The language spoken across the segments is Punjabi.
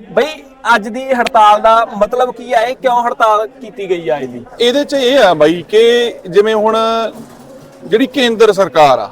ਬਈ ਅੱਜ ਦੀ ਇਹ ਹੜਤਾਲ ਦਾ ਮਤਲਬ ਕੀ ਹੈ ਇਹ ਕਿਉਂ ਹੜਤਾਲ ਕੀਤੀ ਗਈ ਆ ਇਹਦੀ? ਇਹਦੇ ਚ ਇਹ ਆ ਬਾਈ ਕਿ ਜਿਵੇਂ ਹੁਣ ਜਿਹੜੀ ਕੇਂਦਰ ਸਰਕਾਰ ਆ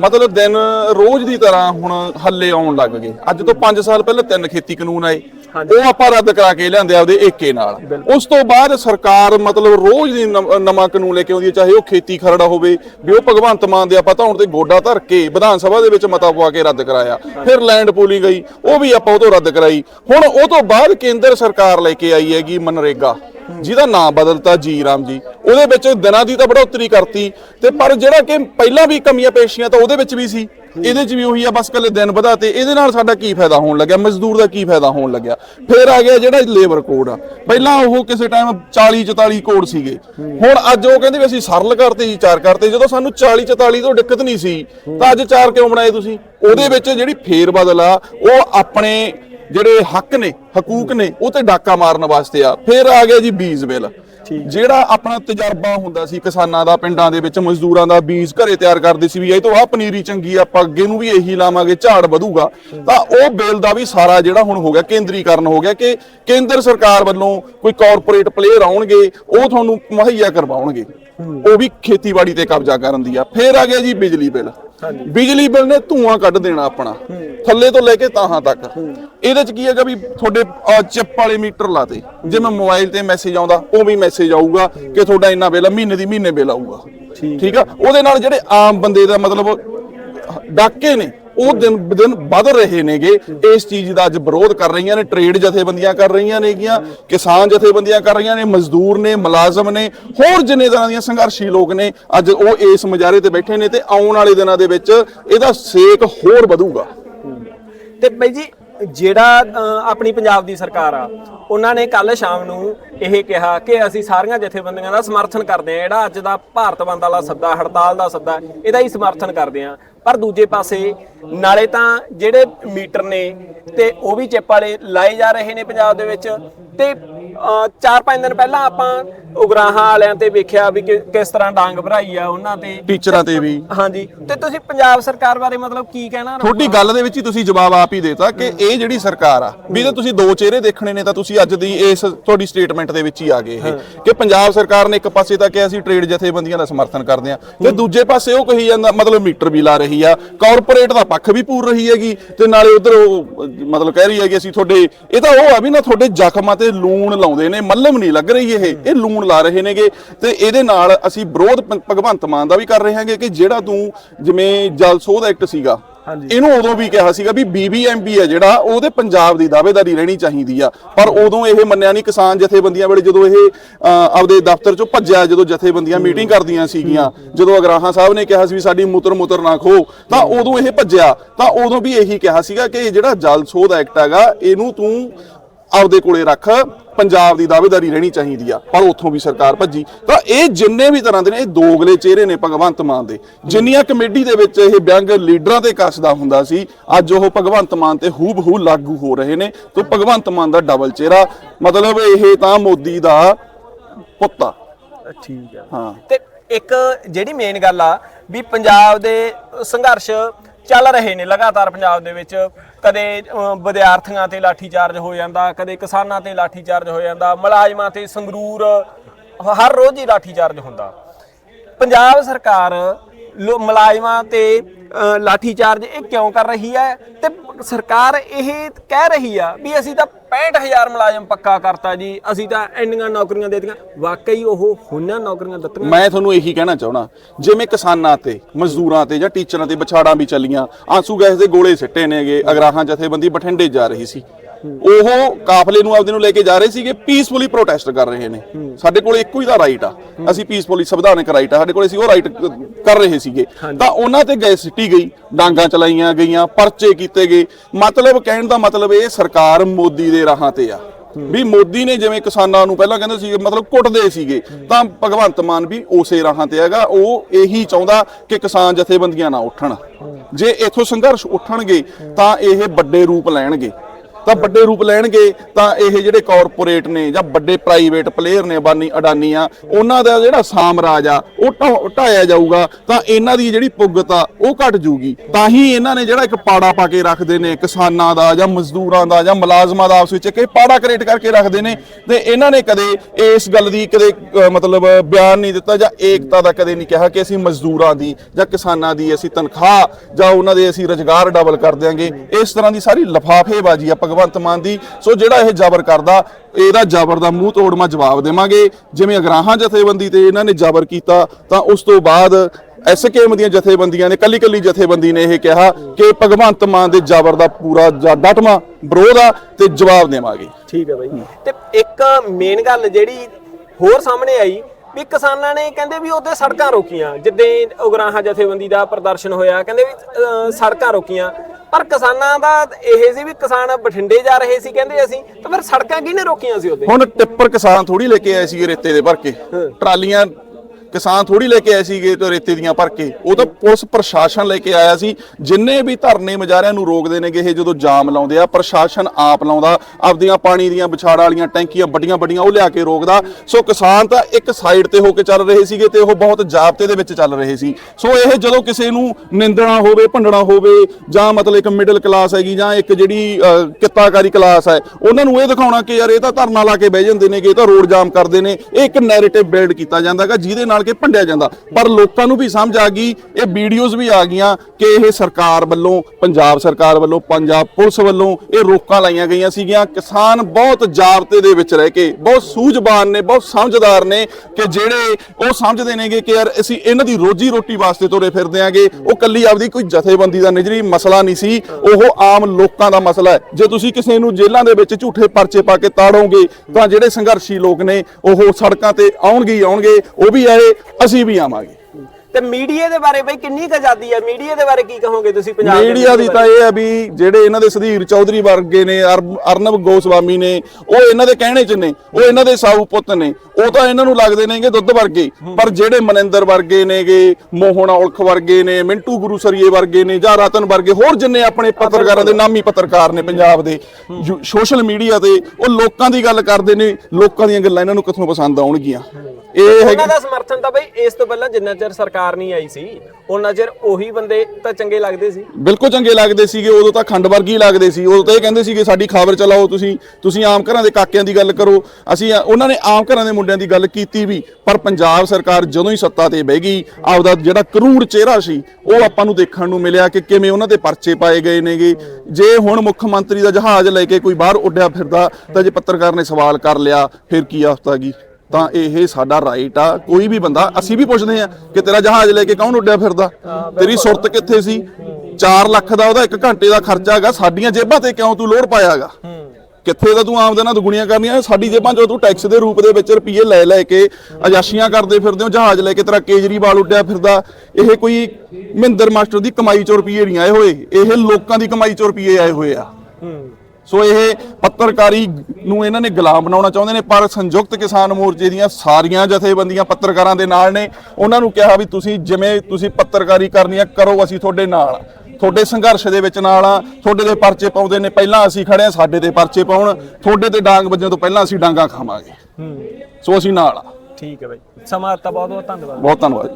ਮਤਲਬ ਦਿਨ ਰੋਜ਼ ਦੀ ਤਰ੍ਹਾਂ ਹੁਣ ਹੱਲੇ ਆਉਣ ਲੱਗ ਗਏ। ਅੱਜ ਤੋਂ 5 ਸਾਲ ਪਹਿਲਾਂ ਤਿੰਨ ਖੇਤੀ ਕਾਨੂੰਨ ਆਏ। ਉਹ ਆਪਾਂ ਰੱਦ ਕਰਾ ਕੇ ਲਿਆਂਦੇ ਆਪਦੇ ਏਕੇ ਨਾਲ। ਉਸ ਤੋਂ ਬਾਅਦ ਸਰਕਾਰ ਮਤਲਬ ਰੋਜ਼ ਦੀ ਨਵ- ਕਾਨੂੰਨ ਲੈ ਕੇ ਆਉਂਦੀ ਹੈ ਚਾਹੇ ਉਹ ਖੇਤੀ ਖਰੜਾ ਹੋਵੇ ਵੀ ਉਹ ਭਗਵੰਤ ਮਾਨ ਦੇ ਆਪਾਂ ਧੌਣ ਤੇ ਗੋਡਾ ਧਰ ਕੇ ਵਿਧਾਨ ਸਭਾ ਦੇ ਵਿੱਚ ਮਤਾ ਪਵਾ ਕੇ ਰੱਦ ਕਰਾਇਆ। ਫਿਰ ਲੈਂਡ ਪੂਲਿੰਗ ਗਈ ਉਹ ਵੀ ਆਪਾਂ ਉਹ ਤੋਂ ਰੱਦ ਕਰਾਈ। ਹੁਣ ਉਹ ਤੋਂ ਬਾਅਦ ਕੇਂਦਰ ਸਰਕਾਰ ਲੈ ਕੇ ਆਈ ਹੈਗੀ ਮਨਰੇਗਾ। ਜਿਹਦਾ ਨਾਮ ਬਦਲਤਾ ਜੀ ਰਾਮ ਜੀ। ਉਹਦੇ ਵਿੱਚ ਦਿਨਾਂ ਦੀ ਤਾਂ ਬੜੋਤਰੀ ਕਰਤੀ ਤੇ ਪਰ ਜਿਹੜਾ ਕਿ ਪਹਿਲਾਂ ਵੀ ਕਮੀਆਂ ਪੇਸ਼ੀਆਂ ਤਾਂ ਉਹਦੇ ਵਿੱਚ ਵੀ ਸੀ। ਇਹਦੇ 'ਚ ਵੀ ਉਹੀ ਆ, ਬਸ ਕੱਲੇ ਦਿਨ ਵਧਾਤੇ, ਇਹਦੇ ਨਾਲ ਸਾਡਾ ਕੀ ਫਾਇਦਾ ਹੋਣ ਲੱਗਿਆ? ਮਜ਼ਦੂਰ ਦਾ ਕੀ ਫਾਇਦਾ ਹੋਣ ਲੱਗਿਆ? ਫਿਰ ਆ ਗਿਆ ਜਿਹੜਾ ਲੇਬਰ ਕੋਡ ਆ। ਪਹਿਲਾਂ ਉਹ ਕਿਸੇ ਟਾਈਮ 40 44 ਕੋਡ ਸੀਗੇ। ਹੁਣ ਅੱਜ ਉਹ ਕਹਿੰਦੇ ਵੀ ਅਸੀਂ ਸਰਲ ਕਰਤੇ ਜੀ, ਚਾਰ ਕਰਤੇ। ਜਦੋਂ ਸਾਨੂੰ 40 44 ਤੋਂ ਦਿੱਕਤ ਨਹੀਂ ਸੀ, ਤਾਂ ਅੱਜ ਚਾਰ ਕਿਉਂ ਬਣਾਏ ਤੁਸੀਂ? ਉਹਦੇ ਵਿੱਚ ਜਿਹੜੀ ਫੇਰ ਬਦਲ ਆ, ਉਹ ਆਪਣੇ ਜਿਹੜੇ ਹੱਕ ਨੇ, ਹਕੂਕ ਨੇ, ਉਹ ਤੇ ਡਾਕਾ ਮਾਰਨ ਵਾਸਤੇ ਆ। ਫਿਰ ਆ ਗਿਆ ਜੀ ਬੀਜ ਬਿੱਲ। ਜਿਹੜਾ ਆਪਣਾ ਤਜਰਬਾ ਹੁੰਦਾ ਸੀ ਕਿਸਾਨਾਂ ਦਾ ਪਿੰਡਾਂ ਦੇ ਵਿੱਚ ਮਜ਼ਦੂਰਾਂ ਦਾ ਬੀਜ ਘਰੇ ਤਿਆਰ ਕਰਦੇ ਸੀ ਵੀ ਇਹ ਤੋਂ ਆ ਪਨੀਰੀ ਚੰਗੀ ਆਪਾਂ ਅੱਗੇ ਨੂੰ ਵੀ ਇਹੀ ਲਾਵਾਂਗੇ ਝਾੜ ਵਧੂਗਾ। ਤਾਂ ਉਹ ਬਿੱਲ ਦਾ ਵੀ ਸਾਰਾ ਜਿਹੜਾ ਹੁਣ ਹੋ ਗਿਆ ਕੇਂਦਰੀਕਰਨ ਹੋ ਗਿਆ ਕਿ ਕੇਂਦਰ ਸਰਕਾਰ ਵੱਲੋਂ ਕੋਈ ਕਾਰਪੋਰੇਟ ਪਲੇਅਰ ਆਉਣਗੇ ਉਹ ਤੁਹਾਨੂੰ ਮੁਹੱਈਆ ਕਰਵਾਉਣਗੇ। ਉਹ ਵੀ ਖੇਤੀਬਾੜੀ ਤੇ ਕਬਜ਼ਾ ਕਰਨ ਦੀ ਆ। ਫਿਰ ਆ ਗਿਆ ਜੀ ਬਿਜਲੀ ਬਿੱਲ। ਬਿਜਲੀ ਬਿੱਲ ਨੇ ਧੂਆਂ ਕੱਢ ਦੇਣਾ ਆਪਣਾ। ਥੱਲੇ ਤੋਂ ਲੈ ਕੇ ਤਾਹਾਂ ਤੱਕ। ਇਹਦੇ ਚ ਕੀ ਹੈਗਾ ਵੀ ਤੁਹਾਡੇ ਚਿਪ ਵਾਲੇ ਮੀਟਰ ਲਾਤੇ। ਜਿਵੇਂ ਮੋਬਾਈਲ ਤੇ ਮੈਸੇਜ ਆਉਂਦਾ ਉਹ ਵੀ ਮੈਸੇਜ ਆਊਗਾ ਕਿ ਤੁਹਾਡਾ ਇੰਨਾ ਬਿੱਲ ਮਹੀਨੇ ਦੀ ਮਹੀਨੇ ਬਿੱਲ ਆਊਗਾ। ਠੀਕ ਆ? ਉਹਦੇ ਨਾਲ ਜਿਹੜੇ ਆਮ ਬੰਦੇ ਦਾ ਮਤਲਬ ਡਾਕੇ ਨੇ ਉਹ ਦਿਨ ਦਿਨ ਵੱਧ ਰਹੇ ਨੇਗੇ। ਇਸ ਚੀਜ਼ ਦਾ ਅੱਜ ਵਿਰੋਧ ਕਰ ਰਹੀਆਂ ਨੇ ਟ੍ਰੇਡ ਜਥੇਬੰਦੀਆਂ ਕਰ ਰਹੀਆਂ ਨੇਗੀਆਂ ਕਿਸਾਨ ਜਥੇਬੰਦੀਆਂ ਕਰ ਰਹੀਆਂ ਨੇ ਮਜ਼ਦੂਰ ਨੇ ਮੁਲਾਜ਼ਮ ਨੇ ਹੋਰ ਜਿੰਨੇ ਤਰ੍ਹਾਂ ਦੀਆਂ ਸੰਘਰਸ਼ੀ ਲੋਕ ਨੇ ਅੱਜ ਉਹ ਇਸ ਮੁਜ਼ਾਹਰੇ ਤੇ ਬੈਠੇ ਨੇ ਤੇ ਆਉਣ ਵਾਲੇ ਦਿਨਾਂ ਦੇ ਵਿੱਚ ਇਹਦਾ ਸੇਕ ਹੋਰ ਵਧੂਗਾ। ਤੇ ਬਈ ਜੀ, ਜਿਹੜਾ ਆਪਣੀ ਪੰਜਾਬ ਦੀ ਸਰਕਾਰ ਆ, ਉਹਨਾਂ ਨੇ ਕੱਲ ਸ਼ਾਮ ਨੂੰ ਇਹ ਕਿਹਾ ਕਿ ਅਸੀਂ ਸਾਰੀਆਂ ਜਥੇਬੰਦੀਆਂ ਦਾ ਸਮਰਥਨ ਕਰਦੇ ਆ ਜਿਹੜਾ ਅੱਜ ਦਾ ਭਾਰਤ ਬੰਦ ਵਾਲਾ ਸੱਦਾ, ਹੜਤਾਲ ਦਾ ਸੱਦਾ, ਇਹਦਾ ਹੀ ਸਮਰਥਨ ਕਰਦੇ ਆ ਪਰ ਦੂਜੇ ਪਾਸੇ, ਨਾਲੇ ਤਾਂ ਜਿਹੜੇ ਮੀਟਰ ਨੇ ਤੇ ਉਹ ਵੀ ਚਿੱਪ ਵਾਲੇ ਲਾਏ ਜਾ ਰਹੇ ਨੇ ਪੰਜਾਬ ਦੇ ਵਿੱਚ। ਤੇ 4-5 ਦਿਨ ਪਹਿਲਾਂ ਆਪਾਂ ਉਗਰਾਹਾਂ ਵਾਲਿਆਂ ਤੇ ਵੇਖਿਆ ਵੀ ਕਿ- ਕਿਸ ਤਰ੍ਹਾਂ ਡਾਂਗ ਭਰਾਈ ਆ ਉਹਨਾਂ ਤੇ। ਟੀਚਰਾਂ ਤੇ ਵੀ। ਹਾਂਜੀ। ਤੇ ਤੁਸੀਂ ਪੰਜਾਬ ਸਰਕਾਰ ਬਾਰੇ ਮਤਲਬ ਕੀ ਕਹਿਣਾ ਤੁਹਾਡੀ ਗੱਲ ਦੇ ਵਿੱਚ ਹੀ ਤੁਸੀਂ ਜਵਾਬ ਆਪ ਹੀ ਦੇਤਾ ਕਿ ਇਹ ਜਿਹੜੀ ਸਰਕਾਰ ਆ ਵੀ ਇਹਦੇ ਤੁਸੀਂ ਦੋ ਚਿਹਰੇ ਦੇਖਣੇ ਨੇ ਤਾਂ ਤੁਸੀਂ ਅੱਜ ਦੀ ਇਸ ਤੁਹਾਡੀ ਸਟੇਟਮੈਂਟ ਦੇ ਵਿੱਚ ਹੀ ਆ ਗਏ ਇਹ। ਕਿ ਪੰਜਾਬ ਸਰਕਾਰ ਨੇ ਇੱਕ ਪਾਸੇ ਤਾਂ ਕਿ ਅਸੀਂ ਟ੍ਰੇਡ ਜਥੇਬੰਦੀਆਂ ਦਾ ਸਮਰਥਨ ਕਰਦੇ ਆ ਤੇ ਦੂਜੇ ਪਾਸੇ ਉਹ ਕਹੀ ਜਾਂਦਾ ਮਤਲਬ ਮੀਟਰ ਵੀ ਲਾ ਰਹੀ ਆ ਕਾਰਪੋਰੇਟ ਦਾ ਪੱਖ ਵੀ ਪੂਰ ਰਹੀ ਹੈਗੀ ਤੇ ਨਾਲੇ ਉਧਰ ਉਹ ਅਹ, ਮਤਲਬ ਕਹਿ ਰਹੀ ਹੈ ਕਿ ਅਸੀਂ ਤੁਹਾਡੇ ਇਹ ਤਾਂ ਉਹ ਆ ਵੀ ਨਾ ਤੁਹਾਡੇ ਜ਼ਖਮਾਂ ਤੇ ਲੂਣ ਲਾਉਂਦੇ ਨੇ ਮੱਲਮ ਨਹੀਂ ਲੱਗ ਰਹੀ ਇਹ ਇਹ ਲੂਣ ਲਾ ਰਹੇ ਨੇਗੇ ਤੇ ਇਹਦੇ ਨਾਲ ਅਸੀਂ ਵਿਰੋਧ ਭਗਵੰਤ ਮਾਨ ਦਾ ਵੀ ਕਰ ਰਹੇ ਹਾਂਗੇ ਕਿ ਜਿਹੜਾ ਤੂੰ ਜਿਵੇਂ ਜਲ ਸੋਧ ਐਕਟ ਸੀਗਾ ਇਹਨੂੰ ਉਦੋਂ ਵੀ ਕਿਹਾ ਸੀਗਾ ਵੀ ਬੀਬੀਐਮਬੀ ਹੈ ਜਿਹੜਾ ਉਹਦੇ ਪੰਜਾਬ ਦੀ ਦਾਅਵੇਦਾਰੀ ਰਹਿਣੀ ਚਾਹੀਦੀ ਆ। ਪਰ ਉਦੋਂ ਇਹ ਮੰਨਿਆ ਨਹੀਂ ਕਿਸਾਨ ਜਥੇਬੰਦੀਆਂ ਵੇਲੇ ਜਦੋਂ ਇਹ ਆਪਦੇ ਦਫ਼ਤਰ ਚੋਂ ਭੱਜਿਆ ਜਦੋਂ ਜਥੇਬੰਦੀਆਂ ਮੀਟਿੰਗ ਕਰਦੀਆਂ ਸੀਗੀਆਂ ਜਦੋਂ ਅਗਰਾਹਾਂ ਸਾਹਿਬ ਨੇ ਕਿਹਾ ਸੀ ਵੀ ਸਾਡੀ ਮੁੱਤਰ ਮੁੱਤਰ ਨਾ ਖੋ ਤਾਂ ਉਦੋਂ ਇਹ ਭੱਜਿਆ। ਤਾਂ ਉਦੋਂ ਵੀ ਇਹੀ ਕਿਹਾ ਸੀਗਾ ਕਿ ਇਹ ਜਿਹੜਾ ਜਲ ਸੋਧ ਐਕਟ ਹੈਗਾ ਇਹਨੂੰ ਤੂੰ ਆਪਦੇ ਕੋਲੇ ਰੱਖ ਪੰਜਾਬ ਦੀ ਦਾਅਵੇਦਾਰੀ ਰਹਿਣੀ ਚਾਹੀਦੀ ਆ। ਪਰ ਉੱਥੋਂ ਵੀ ਸਰਕਾਰ ਭੱਜੀ। ਤਾਂ ਇਹ ਜਿੰਨੇ ਵੀ ਤਰ੍ਹਾਂ ਦੇ ਨੇ ਇਹ ਦੋਗਲੇ ਚਿਹਰੇ ਨੇ ਭਗਵੰਤ ਮਾਨ ਦੇ। ਜਿੰਨੀਆਂ ਕਮੇਟੀ ਦੇ ਵਿੱਚ ਇਹ ਵਿਅੰਗ ਲੀਡਰਾਂ ਤੇ ਕੱਸਦਾ ਹੁੰਦਾ ਸੀ ਅੱਜ ਉਹ ਭਗਵੰਤ ਮਾਨ ਤੇ ਹੂਬਹੂ ਲਾਗੂ ਹੋ ਰਹੇ ਨੇ। ਤੇ ਭਗਵੰਤ ਮਾਨ ਦਾ ਡਬਲ ਚਿਹਰਾ ਮਤਲਬ ਇਹ ਤਾਂ ਮੋਦੀ ਦਾ ਪੁੱਤ ਆ। ਠੀਕ ਆ। ਹਾਂ। ਤੇ ਇੱਕ ਜਿਹੜੀ ਮੇਨ ਗੱਲ ਆ ਵੀ ਪੰਜਾਬ ਦੇ ਸੰਘਰਸ਼ ਚੱਲ ਰਹੇ ਨੇ ਲਗਾਤਾਰ ਪੰਜਾਬ ਦੇ ਵਿੱਚ। ਕਦੇ ਵਿਦਿਆਰਥੀਆਂ ਤੇ ਲਾਠੀਚਾਰਜ ਹੋ ਜਾਂਦਾ, ਕਦੇ ਕਿਸਾਨਾਂ ਤੇ ਲਾਠੀਚਾਰਜ ਹੋ ਜਾਂਦਾ, ਮੁਲਾਜ਼ਮਾਂ ਤੇ ਸੰਗਰੂਰ, ਹਰ ਰੋਜ਼ ਹੀ ਲਾਠੀਚਾਰਜ ਹੁੰਦਾ। ਪੰਜਾਬ ਸਰਕਾਰ ਲੋ- ਮੁਲਾਜ਼ਮਾਂ ਤੇ ਅਹ, ਲਾਠੀਚਾਰਜ ਇਹ ਕਿਉਂ ਕਰ ਰਹੀ ਹੈ? ਤੇ ਸਰਕਾਰ ਇਹ ਕਹਿ ਰਹੀ ਆ ਵੀ ਅਸੀਂ ਤਾਂ 65000 ਮੁਲਾਜ਼ਮ ਪੱਕਾ ਕਰਤਾ ਜੀ। ਅਸੀਂ ਤਾਂ ਇੰਨੀਆਂ ਨੌਕਰੀਆਂ ਦੇ ਦਿੱਤੀਆਂ। ਵਾਕਈ ਉਹ ਹੋਈਆਂ ਨੌਕਰੀਆਂ ਦਿੱਤੀਆਂ? ਮੈਂ ਤੁਹਾਨੂੰ ਇਹੀ ਕਹਿਣਾ ਚਾਹਣਾ ਜਿਵੇਂ ਕਿਸਾਨਾਂ ਤੇ ਮਜ਼ਦੂਰਾਂ ਤੇ ਜਾਂ ਟੀਚਰਾਂ ਤੇ ਵਿਛਾੜਾਂ ਵੀ ਚੱਲੀਆਂ ਆਂਸੂ ਗੈਸ ਦੇ ਗੋਲੇ ਸਿੱਟੇ ਨੇਗੇ ਅਗਰਾਹਾਂ ਜਥੇਬੰਦੀ ਬਠਿੰਡੇ ਜਾ ਰਹੀ ਸੀ। ਉਹ ਕਾਫਲੇ ਨੂੰ ਆਪਦੇ ਨੂੰ ਲੈ ਕੇ ਜਾ ਰਹੇ ਸੀਗੇ ਪੀਸਫੁਲੀ ਪ੍ਰੋਟੈਸਟ ਕਰ ਰਹੇ ਨੇ। ਸਾਡੇ ਕੋਲ ਇੱਕੋ ਹੀ ਦਾ ਰਾਈਟ ਆ। ਅਸੀਂ ਪੀਸਫੁਲੀ ਸੰਵਿਧਾਨਕ ਰਾਈਟ ਆ। ਸਾਡੇ ਕੋਲ ਅਸੀਂ ਉਹ ਰਾਈਟ ਕਰ ਰਹੇ ਸੀਗੇ। ਤਾਂ ਉਹਨਾਂ ਤੇ ਗੈਸ ਸਿੱਟੀ ਗਈ ਡਾਂਗਾ ਚਲਾਈਆਂ ਗਈਆਂ ਪਰਚੇ ਕੀਤੇ ਗਏ। ਮਤਲਬ ਕਹਿਣ ਦਾ ਮਤਲਬ ਇਹ ਸਰਕਾਰ ਮੋਦੀ ਦੇ ਰਾਹਾਂ ਤੇ ਆ। ਵੀ ਮੋਦੀ ਨੇ ਜਿਵੇਂ ਕਿਸਾਨਾਂ ਨੂੰ ਪਹਿਲਾਂ ਕਹਿੰਦੇ ਸੀ ਮਤਲਬ ਕੁੱਟਦੇ ਸੀਗੇ। ਤਾਂ ਭਗਵੰਤ ਮਾਨ ਵੀ ਉਸੇ ਰਾਹਾਂ ਤੇ ਹੈਗਾ। ਉਹ ਇਹੀ ਚਾਹੁੰਦਾ ਕਿ ਕਿਸਾਨ ਜਥੇਬੰਦੀਆਂ ਨਾ ਉੱਠਣ। ਜੇ ਇਥੋਂ ਸੰਘਰਸ਼ ਉੱਠਣਗੇ ਤਾਂ ਇਹ ਵੱਡੇ ਰੂਪ ਲੈਣਗੇ। ਤਾਂ ਵੱਡੇ ਰੂਪ ਲੈਣਗੇ, ਤਾਂ ਇਹ ਜਿਹੜੇ ਕਾਰਪੋਰੇਟ ਨੇ ਜਾਂ ਵੱਡੇ ਪ੍ਰਾਈਵੇਟ ਪਲੇਅਰ ਨੇ ਬਾਨੀ ਅਡਾਨੀ ਆ ਉਹਨਾਂ ਦਾ ਜਿਹੜਾ ਸਾਮਰਾਜ ਆ, ਉਹ ਢਾਇਆ ਜਾਊਗਾ, ਤਾਂ ਇਹਨਾਂ ਦੀ ਜਿਹੜੀ ਪੁੱਗਤ ਆ, ਉਹ ਘਟ ਜੂਗੀ ਤਾਂ ਹੀ ਇਹਨਾਂ ਨੇ ਜਿਹੜਾ ਇੱਕ ਪਾੜਾ ਪਾ ਕੇ ਰੱਖਦੇ ਨੇ, ਕਿਸਾਨਾਂ ਦਾ ਜਾਂ ਮਜ਼ਦੂਰਾਂ ਦਾ ਜਾਂ ਮੁਲਾਜ਼ਮਾਂ ਦਾ ਆਪਸ ਵਿੱਚ ਇੱਕ ਪਾੜਾ ਕ੍ਰੀਏਟ ਕਰਕੇ ਰੱਖਦੇ ਨੇ। ਤੇ ਇਹਨਾਂ ਨੇ ਕਦੇ ਇਸ ਗੱਲ ਦੀ ਕਦੇ ਮਤਲਬ ਬਿਆਨ ਨਹੀਂ ਦਿੱਤਾ ਜਾਂ ਏਕਤਾ ਦਾ ਕਦੇ ਨਹੀਂ ਕਿਹਾ ਕਿ ਅਸੀਂ ਮਜ਼ਦੂਰਾਂ ਦੀ ਜਾਂ ਕਿਸਾਨਾਂ ਦੀ ਅਸੀਂ ਤਨਖਾਹ ਜਾਂ ਉਹਨਾਂ ਦੇ ਅਸੀਂ ਰੁਜ਼ਗਾਰ ਡਬਲ ਕਰ ਦਿਆਂਗੇ। ਇਸ ਤਰ੍ਹਾਂ ਦੀ ਸਾਰੀ ਲਫਾਫੇਬਾਜ਼ੀ ਆ ਭਗਵੰਤ ਮਾਨ ਦੀ। ਸੋ ਜਿਹੜਾ ਇਹ ਜ਼ਬਰ ਕਰਦਾ ਇਹਦਾ ਜ਼ਬਰ ਦਾ ਮੂੰਹ ਤੋੜਮਾ ਜਵਾਬ ਦੇਵਾਂਗੇ। ਜਿਵੇਂ ਅਗਰਾਹਾਂ ਜਥੇਬੰਦੀ ਤੇ ਇਹਨਾਂ ਨੇ ਜ਼ਬਰ ਕੀਤਾ ਤਾਂ ਉਸ ਤੋਂ ਬਾਅਦ ਐਸਕੇਐਮ ਦੀਆਂ ਜਥੇਬੰਦੀਆਂ ਨੇ ਕੱਲੀ ਕੱਲੀ ਜਥੇਬੰਦੀ ਨੇ ਇਹ ਕਿਹਾ ਕਿ ਭਗਵੰਤ ਮਾਨ ਦੇ ਜ਼ਬਰ ਦਾ ਪੂਰਾ ਡਟਵਾਂ ਵਿਰੋਧ ਆ ਤੇ ਜਵਾਬ ਦੇਵਾਂਗੇ। ਠੀਕ ਹੈ ਬਾਈ। ਤੇ ਇੱਕ ਮੇਨ ਗੱਲ ਜਿਹੜੀ ਹੋਰ ਸਾਹਮਣੇ ਆਈ ਵੀ ਕਿਸਾਨਾਂ ਨੇ ਕਹਿੰਦੇ ਵੀ ਉਹਦੇ ਸੜਕਾਂ ਰੋਕੀਆਂ। ਜਿੱਦੇ ਉਗਰਾਹਾਂ ਜਥੇਬੰਦੀ ਦਾ ਪ੍ਰਦਰਸ਼ਨ ਹੋਇਆ ਕਹਿੰਦੇ ਵੀ ਸੜਕਾਂ ਰੋਕੀਆਂ। ਪਰ ਕਿਸਾਨਾਂ ਦਾ ਇਹ ਸੀ ਵੀ ਕਿਸਾਨ ਬਠਿੰਡੇ ਜਾ ਰਹੇ ਸੀ ਕਹਿੰਦੇ ਅਸੀਂ ਤਾਂ ਫਿਰ ਸੜਕਾਂ ਕਿਹਨੇ ਰੋਕੀਆਂ ਸੀ ਉਹਦੇ? ਹੁਣ ਟਿੱਪਰ ਕਿਸਾਨ ਥੋੜੀ ਲੈ ਕੇ ਆਏ ਸੀਗੇ ਰੇਤੇ ਦੇ ਭਰ ਕੇ। ਟਰਾਲੀਆਂ ਕਿਸਾਨ ਥੋੜੀ ਲੈ ਕੇ ਆਏ ਸੀਗੇ ਤੇ ਰੇਤੇ ਦੀਆਂ ਭਰ ਕੇ। ਉਹ ਤਾਂ ਪੁਲਿਸ ਪ੍ਰਸ਼ਾਸਨ ਲੈ ਕੇ ਆਇਆ ਸੀ। ਜਿੰਨੇ ਵੀ ਧਰਨੇ ਮਜਾਰਿਆਂ ਨੂੰ ਰੋਕਦੇ ਨੇਗੇ, ਇਹ ਜਦੋਂ ਜਾਮ ਲਾਉਂਦੇ ਆ, ਪ੍ਰਸ਼ਾਸਨ ਆਪ ਲਾਉਂਦਾ। ਆਪਦੀਆਂ ਪਾਣੀ ਦੀਆਂ ਵਿਛਾੜ ਵਾਲੀਆਂ ਟੈਂਕੀਆਂ ਵੱਡੀਆਂ ਵੱਡੀਆਂ ਉਹ ਲਿਆ ਕੇ ਰੋਕਦਾ। ਸੋ ਕਿਸਾਨ ਤਾਂ ਇੱਕ ਸਾਈਡ ਤੇ ਹੋ ਕੇ ਚੱਲ ਰਹੇ ਸੀਗੇ ਤੇ ਉਹ ਬਹੁਤ ਜਾਬਤੇ ਦੇ ਵਿੱਚ ਚੱਲ ਰਹੇ ਸੀ। ਸੋ ਇਹ ਜਦੋਂ ਕਿਸੇ ਨੂੰ ਨਿੰਦਣਾ ਹੋਵੇ, ਭੰਡਣਾ ਹੋਵੇ, ਜਾਂ ਮਤਲਬ ਇੱਕ ਮਿਡਲ ਕਲਾਸ ਹੈਗੀ, ਜਾਂ ਇੱਕ ਜਿਹੜੀ ਕਿੱਤਾਕਾਰੀ ਕਲਾਸ ਹੈ, ਉਹਨਾਂ ਨੂੰ ਇਹ ਦਿਖਾਉਣਾ ਕਿ ਯਾਰ ਇਹ ਤਾਂ ਧਰਨਾ ਲਾ ਕੇ ਬਹਿ ਜਾਂਦੇ ਨੇਗੇ, ਇਹ ਤਾਂ ਰੋਡ ਜਾਮ ਕਰਦੇ ਨੇ। ਇਹ ਇੱਕ ਨੈਰੇਟਿਵ ਬਿਲਡ ਕੀਤਾ ਜਾਂਦਾਗਾ ਜਿਹਦੇ ਨਾਲ ਕਿ ਭੰਡਿਆ ਜਾਂਦਾ। ਪਰ ਲੋਕਾਂ ਨੂੰ ਵੀ ਸਮਝ ਆ ਗਈ, ਇਹ ਵੀਡੀਓਜ਼ ਵੀ ਆ ਗਈਆਂ ਕਿ ਇਹ ਸਰਕਾਰ ਵੱਲੋਂ, ਪੰਜਾਬ ਸਰਕਾਰ ਵੱਲੋਂ, ਪੰਜਾਬ ਪੁਲਿਸ ਵੱਲੋਂ ਇਹ ਰੋਕਾਂ ਲਾਈਆਂ ਗਈਆਂ ਸੀਗੀਆਂ। ਕਿਸਾਨ ਬਹੁਤ ਜਾਬਤੇ ਦੇ ਵਿੱਚ ਰਹਿ ਕੇ, ਬਹੁਤ ਸੂਝਵਾਨ ਨੇ, ਬਹੁਤ ਸਮਝਦਾਰ ਨੇ ਕਿ ਜਿਹੜੇ ਉਹ ਸਮਝਦੇ ਨੇਗੇ ਕਿ ਯਾਰ ਅਸੀਂ ਇਹਨਾਂ ਦੀ ਰੋਜੀ ਰੋਟੀ ਵਾਸਤੇ ਤੁਰੇ ਫਿਰਦੇ ਆਂਗੇ, ਉਹ ਕੱਲੀ ਆਪਦੀ ਕੋਈ ਜਥੇਬੰਦੀ ਦਾ ਨਿਜਰੀ ਮਸਲਾ ਨਹੀਂ ਸੀ, ਉਹ ਆਮ ਲੋਕਾਂ ਦਾ ਮਸਲਾ ਹੈ। ਜੇ ਤੁਸੀਂ ਕਿਸੇ ਨੂੰ ਜੇਲ੍ਹਾਂ ਦੇ ਵਿੱਚ ਝੂਠੇ ਪਰਚੇ ਪਾ ਕੇ ਤਾੜੋਗੇ, ਤਾਂ ਜਿਹੜੇ ਸੰਘਰਸ਼ੀ ਲੋਕ ਨੇ, ਉਹ ਸੜਕਾਂ ਤੇ ਆਉਣਗੇ ਹੀ ਆਉਣਗੇ, ਉਹ ਵੀ ਆਏ ਅਸੀਂ ਵੀ ਆਵਾਂਗੇ। ਤੇ ਮੀਡੀਆ ਦੇ ਬਾਰੇ ਬਈ ਕਿੰਨੀ ਕੁ ਆਜ਼ਾਦੀ ਹੈ ਮੀਡੀਆ ਦੇ ਬਾਰੇ ਕੀ ਕਹੋਗੇ ਤੁਸੀਂ ਪੰਜਾਬ ਦੇ ਮੀਡੀਆ ਦੀ? ਤਾਂ ਇਹ ਹੈ ਵੀ ਜਿਹੜੇ ਇਹਨਾਂ ਦੇ ਸੁਧੀਰ ਚੌਧਰੀ ਵਰਗੇ ਨੇ ਅਰ- ਅਰਨਬ ਗੋਸਵਾਮੀ ਨੇ ਉਹ ਇਹਨਾਂ ਦੇ ਕਹਿਣੇ 'ਚ ਨੇ ਉਹ ਇਹਨਾਂ ਦੇ ਸਾਊ ਪੁੱਤ ਨੇ ਉਹ ਤਾਂ ਇਹਨਾਂ ਨੂੰ ਲੱਗਦੇ ਨੇਗੇ ਦੁੱਧ ਵਰਗੇ। ਪਰ ਜਿਹੜੇ ਮਨਿੰਦਰ ਵਰਗੇ ਨੇਗੇ ਮੋਹਨ ਔਲਖ ਵਰਗੇ ਨੇ ਮਿੰਟੂ ਗੁਰੂਸਰੀਏ ਵਰਗੇ ਨੇ ਜਾਂ ਰਤਨ ਵਰਗੇ ਹੋਰ ਜਿੰਨੇ ਆਪਣੇ ਪੱਤਰਕਾਰਾਂ ਦੇ ਨਾਮੀ ਪੱਤਰਕਾਰ ਨੇ ਪੰਜਾਬ ਦੇ ਸੋਸ਼ਲ ਮੀਡੀਆ ਤੇ ਉਹ ਲੋਕਾਂ ਦੀ ਗੱਲ ਕਰਦੇ ਨੇ ਲੋਕਾਂ ਦੀਆਂ ਗੱਲਾਂ ਇਹਨਾਂ ਨੂੰ ਕਿੱਥੋਂ ਪਸੰਦ ਆਉਣਗੀਆਂ। ਇਹ ਹੈਗੀ ਉਹਨਾਂ ਦਾ ਸਮਰਥਨ ਤਾਂ ਬਈ ਇਸ ਤੋਂ ਪਹਿਲਾਂ ਜਿੰਨਾ ਚਿਰ ਸਰਕਾਰ ਨਹੀਂ ਆਈ ਸੀ। ਉਹਨਾਂ ਚਿਰ ਉਹੀ ਬੰਦੇ ਤਾਂ ਚੰਗੇ ਲੱਗਦੇ ਸੀ। ਬਿਲਕੁਲ ਚੰਗੇ ਲੱਗਦੇ ਸੀਗੇ, ਉਦੋਂ ਤਾਂ ਖੰਡ ਵਰਗੀ ਲੱਗਦੇ ਸੀ। ਉਦੋਂ ਤਾਂ ਇਹ ਕਹਿੰਦੇ ਸੀਗੇ, ਸਾਡੀ ਖਬਰ ਚਲਾਓ ਤੁਸੀਂ। ਤੁਸੀਂ ਆਮ ਘਰਾਂ ਦੇ ਕਾਕਿਆਂ ਦੀ ਗੱਲ ਕਰੋ। ਅਸੀਂ ਉਹਨਾਂ ਨੇ ਆਮ ਘਰਾਂ ਦੇ ਮੁੰਡਿਆਂ ਦੀ ਗੱਲ ਕੀਤੀ ਵੀ, ਪਰ ਪੰਜਾਬ ਸਰਕਾਰ ਜਦੋਂ ਹੀ ਸੱਤਾ ਤੇ ਬਹਿ ਗਈ, ਆਪਦਾ ਜਿਹੜਾ ਕਰੂਰ ਚਿਹਰਾ ਸੀ, ਉਹ ਆਪਾਂ ਨੂੰ ਦੇਖਣ ਨੂੰ ਮਿਲਿਆ ਕਿ ਕਿਵੇਂ ਉਹਨਾਂ ਦੇ ਪਰਚੇ ਪਾਏ ਗਏ ਨੇਗੇ। ਜੇ ਹੁਣ ਮੁੱਖ ਮੰਤਰੀ ਦਾ ਜਹਾਜ਼ ਲੈ ਕੇ ਕੋਈ ਬਾਹਰ ਉੱਡਿਆ ਫਿਰਦਾ, ਤਾਂ ਜੇ ਪੱਤਰਕਾਰ ਨੇ ਸਵਾਲ ਕਰ ਲਿਆ, ਫਿਰ ਕੀ ਆਫਤਾ ਗਈ? ਤਾਂ ਇਹ ਸਾਡਾ ਰਾਈਟ ਆ। ਕੋਈ ਵੀ ਬੰਦਾ, ਅਸੀਂ ਵੀ ਪੁੱਛਦੇ ਆ ਕਿ ਤੇਰਾ ਜਹਾਜ਼ ਲੈ ਕੇ ਕੌਣ ਉੱਡਿਆ ਫਿਰਦਾ? ਤੇਰੀ ਸੁਰਤ ਕਿੱਥੇ ਸੀ? 4 ਲੱਖ ਦਾ ਉਹਦਾ 1 ਘੰਟੇ ਦਾ ਖਰਚਾ ਹੈਗਾ, ਸਾਡੀਆਂ ਜੇਬਾਂ ਤੇ ਕਿਉਂ ਤੂੰ ਲੋਡ ਪਾਇਆਗਾ ਕਿੱਥੇ ਦਾ ਤੂੰ ਆਮਦਨਾਂ ਦੁਗਣੀਆਂ ਕਰਨੀਆਂ? ਸਾਡੀ ਜੇਬਾਂ ਚੋਂ ਤੂੰ ਟੈਕਸ ਦੇ ਰੂਪ ਦੇ ਵਿੱਚ ਰੁਪਏ ਲੈ ਲੈ ਕੇ ਅਜਾਸ਼ੀਆਂ ਕਰਦੇ ਫਿਰਦੇ ਹੋ, ਜਹਾਜ਼ ਲੈ ਕੇ ਤੇਰਾ ਕੇਜਰੀਵਾਲ ਉੱਡਿਆ ਫਿਰਦਾ। ਇਹ ਕੋਈ ਮਹਿੰਦਰ ਮਾਸਟਰ ਦੀ ਕਮਾਈ ਚੋਂ ਰੁਪਏ ਨਹੀਂ ਆਏ ਹੋਏ। ਇਹ ਲੋਕਾਂ ਦੀ ਕਮਾਈ ਚੋਂ ਰੁਪਏ ਆਏ ਹੋਏ ਆ। ਸੋ ਇਹ ਪੱਤਰਕਾਰੀ ਨੂੰ ਇਹਨਾਂ ਨੇ ਗੁਲਾਮ ਬਣਾਉਣਾ ਚਾਹੁੰਦੇ ਨੇ ਪਰ ਸੰਯੁਕਤ ਕਿਸਾਨ ਮੋਰਚੇ ਦੀਆਂ ਸਾਰੀਆਂ ਜਥੇਬੰਦੀਆਂ ਪੱਤਰਕਾਰਾਂ ਦੇ ਨਾਲ ਨੇ। ਉਹਨਾਂ ਨੂੰ ਕਿਹਾ ਵੀ ਤੁਸੀਂ ਜਿਵੇਂ ਤੁਸੀਂ ਪੱਤਰਕਾਰੀ ਕਰਨੀ ਆ ਕਰੋ ਅਸੀਂ ਤੁਹਾਡੇ ਨਾਲ। ਤੁਹਾਡੇ ਸੰਘਰਸ਼ ਦੇ ਵਿੱਚ ਨਾਲ ਆ ਤੁਹਾਡੇ ਦੇ ਪਰਚੇ ਪਾਉਂਦੇ ਨੇ ਪਹਿਲਾਂ ਅਸੀਂ ਖੜੇ ਆ ਸਾਡੇ ਤੇ ਪਰਚੇ ਪਾਉਣ। ਤੁਹਾਡੇ ਤੇ ਡਾਂਗ ਵੱਜਣ ਤੋਂ ਪਹਿਲਾਂ ਅਸੀਂ ਡਾਂਗਾ ਖਾਵਾਂਗੇ। ਸੋ ਅਸੀਂ ਨਾਲ ਆ। ਠੀਕ ਹੈ ਬਈ। ਸਮਾਂ ਬਹੁਤ ਬਹੁਤ ਧੰਨਵਾਦ। ਬਹੁਤ ਧੰਨਵਾਦ।